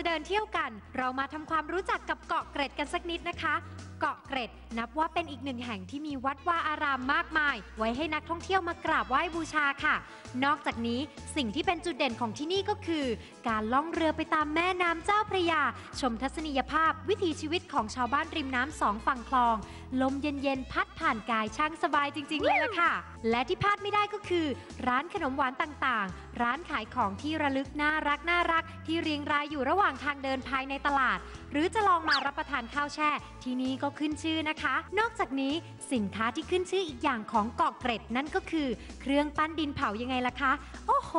จะเดินเที่ยวกัน เรามาทำความรู้จักกับเกาะเกร็ดกันสักนิดนะคะ เกาะเกร็ด นับว่าเป็นอีกหนึ่งแห่งที่มีวัดวาอารามมากมาย ไว้ให้นักท่องเที่ยวมากราบไหว้บูชาค่ะ นอกจากนี้สิ่งที่เป็นจุดเด่นของที่นี่ก็คือ การล่องเรือไปตามแม่น้ำเจ้าพระยา ชมทัศนียภาพวิถีชีวิตของชาวบ้านริมน้ำสองฝั่งคลอง ลมเย็นๆพัดผ่านกายช่างสบายจริง ๆ เลยล่ะค่ะ และที่พลาดไม่ได้ก็คือ ร้านขนมหวานต่างๆ ร้านขายของที่ระลึกน่ารักน่ารัก ที่เรียงรายอยู่ระหว่างทางเดินภายในตลาด หรือจะลองมารับประทานข้าวแช่ ที่นี่ก็ขึ้นชื่อนะคะ นอกจากนี้สินค้าที่ขึ้นชื่ออีกอย่างของเกาะเกร็ดนั่นก็คือ เครื่องปั้นดินเผายังไงล่ะคะ โอ้โห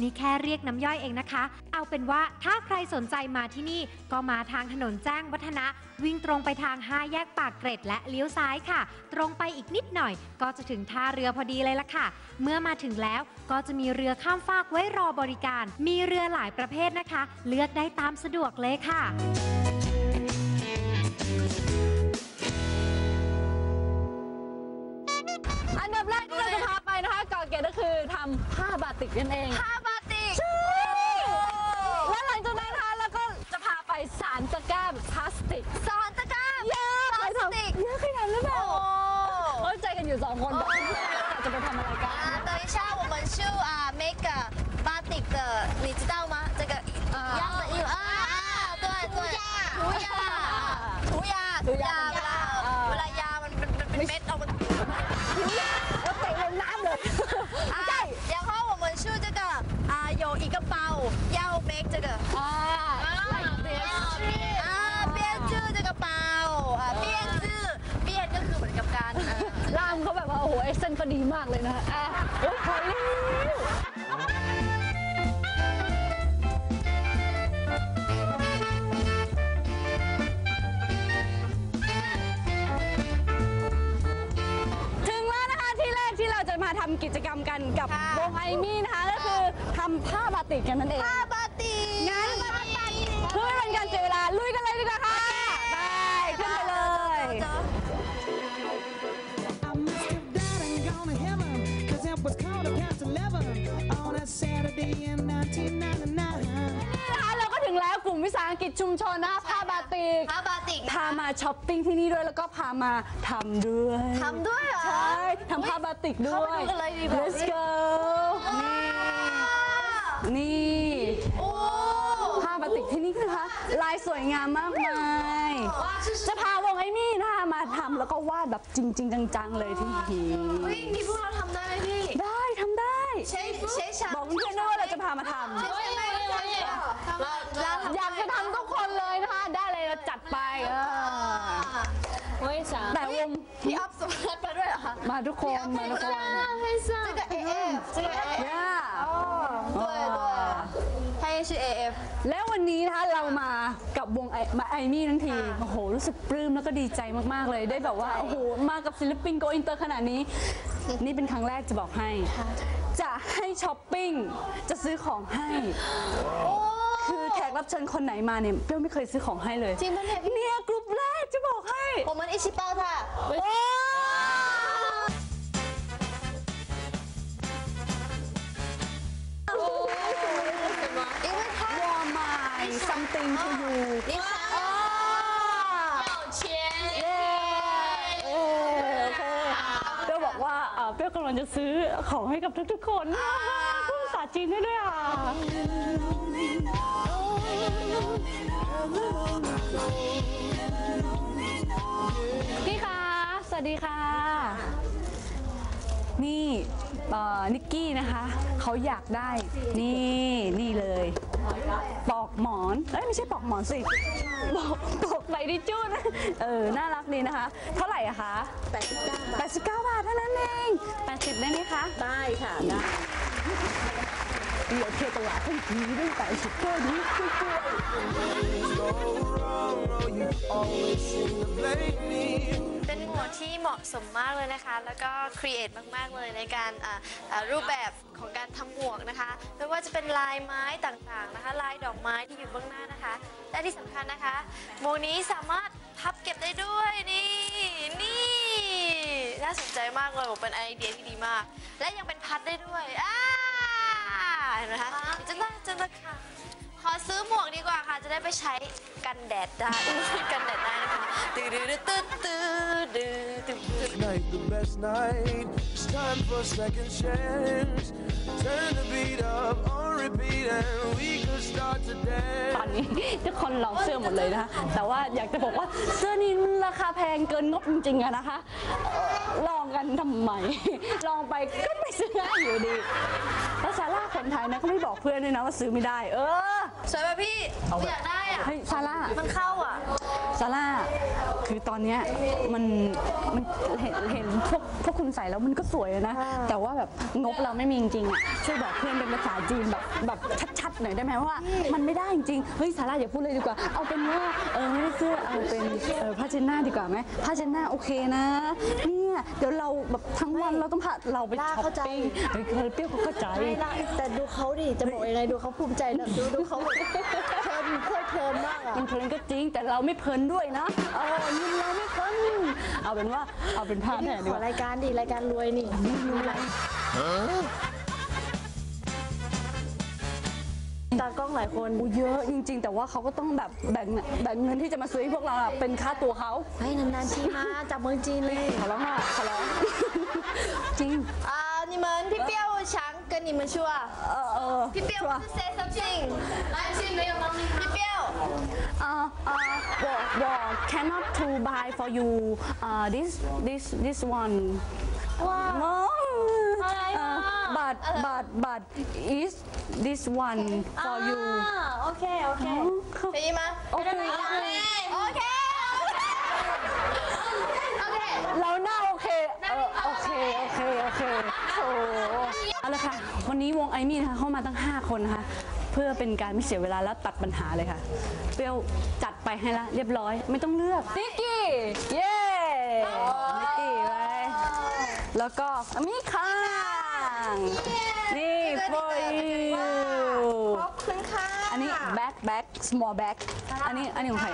นี่แค่เรียกน้ำย่อยเองนะคะ เอาเป็นว่าถ้าใครสนใจมาที่นี่ก็มาทางถนนแจ้งวัฒนะ วิ่งตรงไปทาง5แยกปากเกร็ดและเลี้ยวซ้ายค่ะ ตรงไปอีกนิดหน่อย ก็จะถึงท่าเรือพอดีเลยล่ะค่ะ เมื่อมาถึงแล้วก็จะมีเรือข้ามฟากไว้รอบริการ มีเรือหลายประเภทนะคะ เลือกได้ตามสะดวกเลยค่ะอัน ติกนั่นเอง กรรมกันกับค่ะวงไอมี่นะคะก็คือทำผ้าบาติกกันนั่นเอง ผ้าบาติกงั้นเพื่อไม่เป็นการเสียเวลาลุยกันเลยดีกว่าค่ะไปขึ้นไปเลย I must have died and gone to heaven, cause it was quarter past 11 on a Saturday in 1999. นะคะเราก็ถึงแล้วกลุ่มวิสาหกิจชุมชนนะคะผ้าบาติก ผ้าบาติกพามาช้อปปิ้งที่นี่ด้วยแล้วก็พามาทำด้วย ทำด้วยเหรอ ใช่ทำผ้าบาติกด้วยเข้าไปดูกันเลยดีกว่า Let's go นี่นี่โอ้ผ้าบาติกที่นี่นะคะลายสวยงามมากมายจะพาวงไอ้มี่นะคะมาทำแล้วก็วาดแบบจริง ๆ จังๆเลยที่นี่เฮ้ยนี่พวกเราทำได้ไหมพี่ ได้ทำได้ ใช้ใช้ฉาก บอกเพื่อนๆด้วยว่าเราจะพามาทำ ใช่ไหมเราเราทำ อยากจะทำทุกคนเลยนะคะ ได้เลยเราจัดไปเออแต่วง พี่อัพสมัครมาด้วยเหรอคะ มาทุกคนมาทุกคน 这个 AF 这个 AF ย่า 对对他也是 AF แล้ววันนี้นะคะเรามากับวงไอมาไอมี่ทั้งทีโอ้โหรู้สึกปลื้มแล้วก็ดีใจมากๆเลย ได้แบบว่าโอ้โหมากับศิลปินโกอินเตอร์ขนาดนี้ นี่เป็นครั้งแรกจะบอกให้ จะให้ช้อปปิ้ง จะซื้อของให้ คือแขกรับเชิญคนไหนมาเนี่ยเปรี้ยวไม่เคยซื้อของให้เลยจริงปะเนี่ยเนี่ยกรุ๊ปแรกจะบอกให้ ผมมันอิชิเปาค่ะโอีเวนต์ค่วอร์มายซัมติงทูยูนี่ค่ะ เปรี้ยวกำลังจะซื้อของให้กับทุกๆคนพูดภาษาจีนได้ด้วยอะพี่คะสวัสดีค่ะ นี่เอ่อนิกกี้นะคะ เขาอยากได้ นี่ นี่เลย ปอกหมอน เอ้ยไม่ใช่ปอกหมอนสิปอกปอกใบดิจูนเออ น่ารักดีนะคะ เท่าไหร่อะคะ 89 บาทเท่านั้นเอง80ได้ไหมคะ ได้ค่ะได้เดี๋ยวเที่ยวตลาดทั้งทีด้วย80ก็นี้ช่วย Go wrong, oh, you always seem to blame me. มาะสมมากเลยนะคะ แล้วก็ครีเอทมาก ๆ เลยในการอ่าอ่ารูปแบบของการทำหมวกนะคะ ไม่ว่าจะเป็นลายไม้ต่างๆนะคะ ลายดอกไม้ที่อยู่เบื้องหน้านะคะ และที่สำคัญนะคะ หมวกนี้สามารถพับเก็บได้ด้วยนี่ นี่ น่าสนใจมากเลยบอกเป็นไอเดียที่ดีมาก และยังเป็นพัดได้ด้วยอ่าเห็นไหมคะจะน่าจะราคา ขอซื้อหมวกดีกว่าค่ะ จะได้ไปใช้กันแดดได้ กันแดดได้นะคะตื้อตื้อตื้อตื้อตื้อตื้อ Night, the best night. It's time for a second chance. Turn the beat up on repeat and we could start to ตอน dance. นี้ทุกคนลองเสื้อหมดเลยนะคะแต่ว่าอยากจะบอกว่าเสื้อนี้ราคาแพงเกินงบจริงๆอะนะคะเอ่อลองกันทำไม ลองไปก็ไม่ซื้อง่ายอยู่ดีแล้ว ซาร่าคนไทยนะก็ไม่บอกเพื่อนด้วยนะว่าซื้อไม่ได้ เออ สวยป่ะพี่อยากได้อะเฮ้ยซาร่า มันเข้าอะ ซาร่า คือตอนเนี้ยมันมันเห็นเห็นพวกพวกคุณใส่แล้วมันก็สวยนะ แต่ว่าแบบงบเราไม่มีจริงๆอะช่วยบอกเพื่อนเป็นภาษาจีนแบบแบบชัดๆหน่อยได้ไหมว่า มันไม่ได้จริงๆเฮ้ยซาร่าอย่าพูดเลยดีกว่า เอาเป็นว่าเออไม่ได้เสื้อเอาเป็นเออผ้าเช็ดหน้าดีกว่าไหมผ้าเช็ดหน้าโอเคนะเนี่ยเดี๋ยวเราแบบทั้งวันเราต้องพาเราไปช้อปปิ้งเฮ้ยเปรี้ยวเขาเข้าใจ ไม่ละแต่ดูเขาดิ จะบอกยังไงดูเขาภูมิใจนะดูดูเขาแบบเพลินเพลิดเพลินมากอะมันเพลินก็จริงแต่เราไม่เพลินด้วยนะเออนี่เราไม่เพลินเอาเป็นว่าเอาเป็นพระแน่ดีกอว่ารายการดีรายการรวยนี่รู้ไรตากล้องหลายคนอูเยอะจริง ๆ แต่ว่าเขาก็ต้องแบบแบ่งแบ่งเงินที่จะมาซื้อให้พวกเราเป็นค่าตัวเขาให้นานๆทีมาจากเมืองจีนเลยขอร้องอะขอร้องจริง อ่านี่เหมือนพี่เปี้ยวช้าง 跟你们说啊， เออเออ พี่เปี้ยว是 say something，来，先没有吗？พี่เปี้ยว เออเออ我我 cannot to buy for you เอ่อ this this this one ว้าว no อะไรวะ but but but is this one for you 啊，OK OK，可以吗 โอเค ？OK นนี้วงไอมี่นะคะเข้ามาตั้ง 5 คนนะคะ เพื่อเป็นการไม่เสียเวลาแล้วตัดปัญหาเลยค่ะ เปรี้ยวจัดไปให้ละเรียบร้อยไม่ต้องเลือก นิกกี้ เย้นิกกี้ไปแล้วก็มีข้างนี่ for you ขอบคุณค่ะ อันนี้ back back small back อันนี้อันนี้ของใคร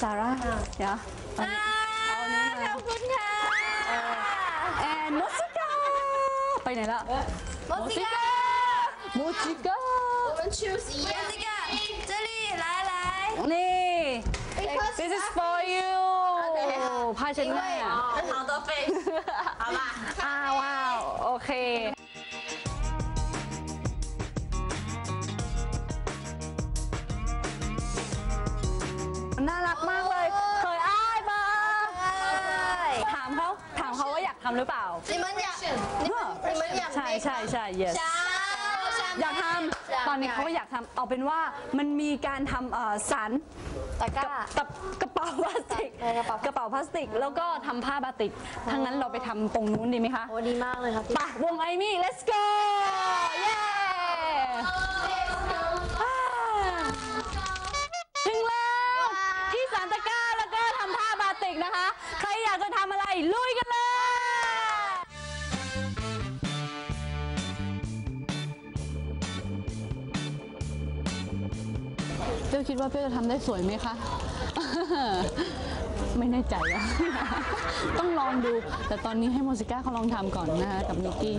ซาร่าเดี๋ยวเอาเอาอันนี้มาขอบคุณค่ะแอนโมซิกาไปไหนล 迎你啦！摩吉哥，摩吉哥，我们 choose，这里来来，，this is for you，拍成那样，好多 face，好吧？啊哇，OK。 ทำหรือเปล่านี่มันอยากนี่มันอยากใช่ใช่ใช่ yes อยากทำตอนนี้เขาก็อยากทำเอาเป็นว่ามันมีการทำสารตะกร้าตับกระเป๋าพลาสติกกระเป๋าพลาสติก แล้วก็ทำผ้าบาติกทั้งนั้นเราไปทำตรงนู้นดีไหมคะโอ้ดีมากเลยครับปะวงไอมี่ let's go yeah คิดว่าเป้ยจะทำได้สวยไหมคะ ไม่แน่ใจอะ ต้องลองดู แต่ตอนนี้ให้โมซิก้าเขาลองทำก่อนนะคะกับนิกกี้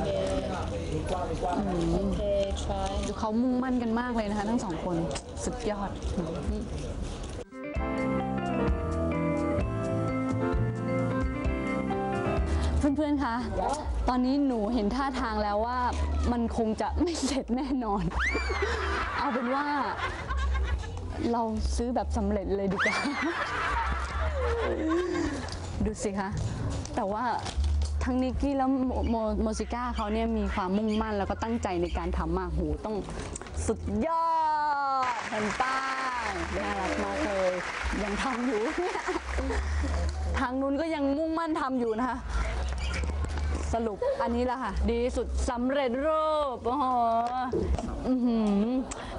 ดูเขามุ่งมั่นกันมากเลยนะคะ ทั้งสองคน สุดยอด เพื่อนๆ คะ ตอนนี้หนูเห็นท่าทางแล้วว่ามันคงจะไม่เสร็จแน่นอน เอาเป็นว่า เราซื้อแบบสำเร็จเลยดีกว่า ดูสิคะ แต่ว่าทั้งนิกกี้แล้วโมโมซิก้าเขาเนี่ยมีความมุ่งมั่นแล้วก็ตั้งใจในการทำมากหูต้องสุดยอดเห็นป้าน่ารักมากเลยยังทำอยู่เนี่ยทางนู้นก็ยังมุ่งมั่นทำอยู่นะคะสรุปอันนี้แหละค่ะ ดีสุดสำเร็จรูป โอ้โห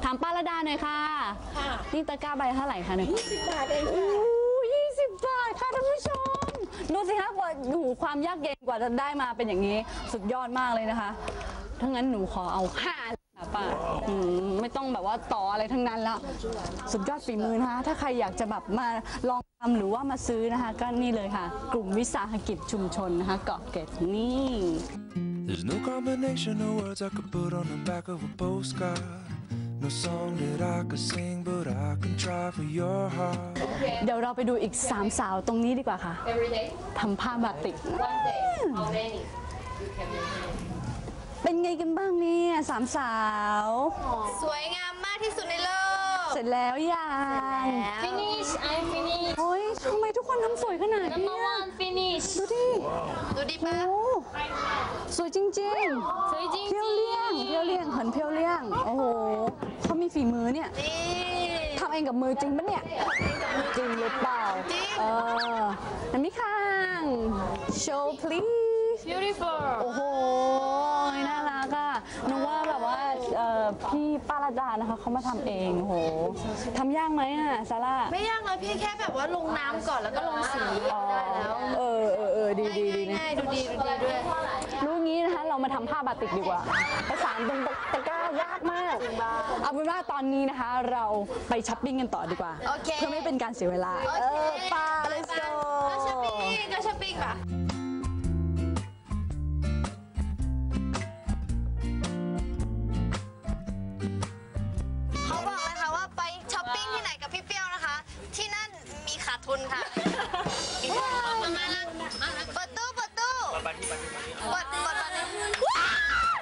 ถามป้าระดาหน่อยค่ะ นี่ตะกร้าใบเท่าไหร่คะเนี่ยบาทเองโอ้ยี่สิบบาทค่ะท่านผู้ชม ดูสิคะกว่าหนูความยากเย็นกว่าจะได้มาเป็นอย่างนี้ สุดยอดมากเลยนะคะถ้างั้นหนูขอเอาห้าเลยค่ะป้าอืมไม่ต้องแบบว่าต่ออะไรทั้งนั้นแล้วสุดยอดฝีมือนะคะ ถ้าใครอยากจะแบบมาลองทำหรือว่ามาซื้อนะคะ ก็นี่เลยค่ะ กลุ่มวิสาหกิจชุมชนนะคะเกาะเกร็ดนี่ There's no combination of words I could put on the back of a postcard. No song that I could sing, but I can try for your heart. เดี๋ยวเราไปดูอีกสามสาวตรงนี้ดีกว่าค่ะทำผ้าบาติกเป็นไงกันบ้างเนี่ยสามสาว สวยงามมากที่สุดในโลก เสร็จแล้วยัง Finish. I'm finished. โอ้ยทำไมทุกคนทำสวยขนาดนี้ Number one finish. ดูดิดูดิโอ้ปะสวยจริงๆสวยจริงเพียวเลี่ยงเพียวเลี่ยงเหินเพียวเลี่ยง โอ้โหเขามีฝีมือเนี่ยนี่ทำเองกับมือจริงปะเนี่ย จริงหรือเปล่า เออน้ำมิคัง show please Beautiful. โอ้โห น่ารักอะ นึกว่าแบบว่าเอ่อพี่ป้าราดานะคะเขามาทำเองโอ้โหทำยากไหมอะซาร่าไม่ยากเลยพี่แค่แบบว่าลงน้ำก่อนแล้วก็ลงสีได้แล้วเออเออเออดีดีดีนะง่ายๆดูดีดูดีด้วยรู้งี้นะคะเรามาทำผ้าบาติกดีกว่าประสานตรงตะกร้ายากมาก เอาเป็นว่าตอนนี้นะคะ เราไปช้อปปิ้งกันต่อดีกว่าโอเคเพื่อไม่เป็นการเสียเวลาเออไป้า let's go ก็ช้อปปิ้งก็ช้อปปิ้งป่ะ มีขาดทุนค่ะเปิดตู้เปิดตู้เปิดเปิดเปิดว้าว